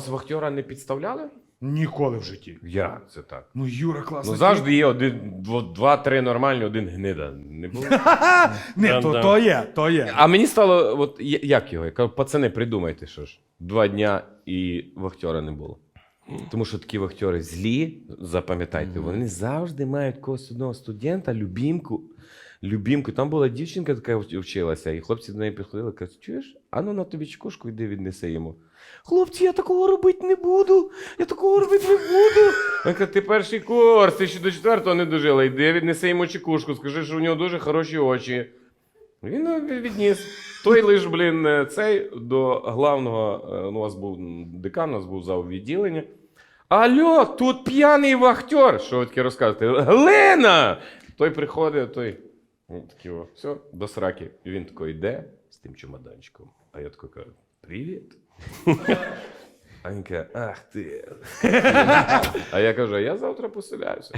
вас вахтера не підставляли? Ніколи в житті. Як це так? Ну, Юра, класно. Ну завжди є один, два-три нормальні, один гнида. Не було? Не, то, то є, то є. А мені стало, от як його? Я кажу, пацани, придумайте, що ж. Два дня і вахтера не було. Тому що такі вахтери злі, запам'ятайте, вони завжди мають когось одного студента, любімку. Любімку. Там була дівчинка така вчилася, і хлопці до неї підходили, кажуть, чуєш, а ну на тобі чекушку йди віднеси йому. Хлопці, я такого робити не буду. Я такого робити не буду. Він каже, ти перший курс, ти ще до четвертого не дожила. Йди, віднеси йому чекушку, скажи, що у нього дуже хороші очі. Він е, відніс. Той лиш, блін, е, цей до главного, е, ну, у вас був декан, у нас був зал відділення. Алло, тут п'яний вахтер. Що ви таке розказуєте? Глина! Той приходить, той. ну, такий, о, все, до сраки. Він такий йде з тим чемоданчиком. А я такий кажу: Привіт. А він каже, ах ти. А я кажу, а я завтра поселяюся.